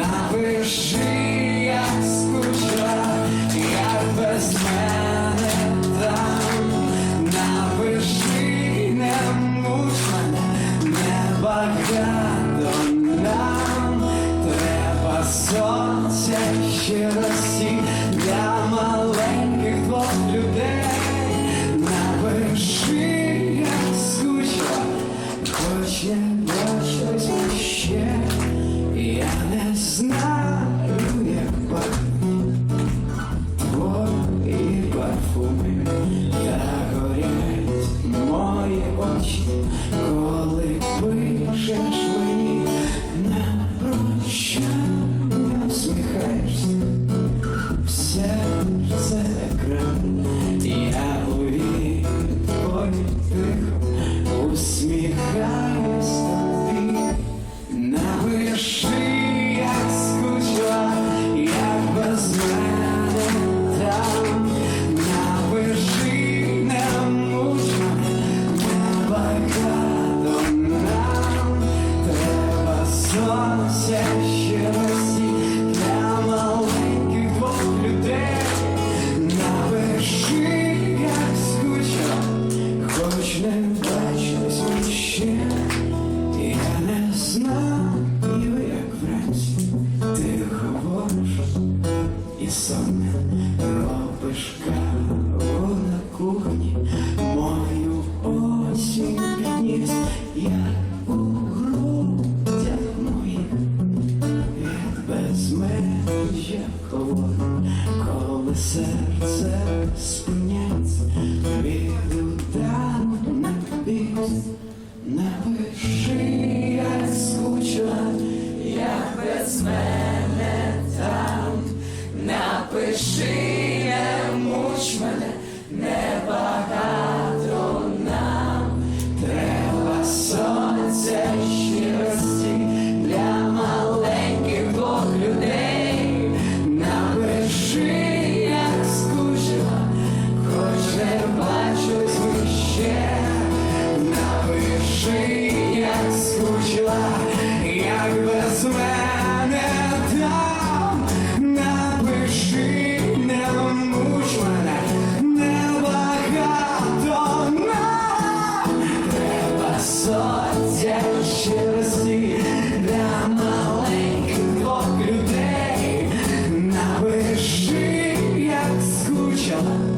на. Сонне робиш на кухні, мою осінь підніс, я у грудях моїх від безмежя холод, коли серце спиняється Напиши, не муч мене, небагато нам. Треба сонця щирості для маленьких двох людей. Напиши, як скучила, хоч не бачились ми ще. Напиши, як скучила, як без мене Bye.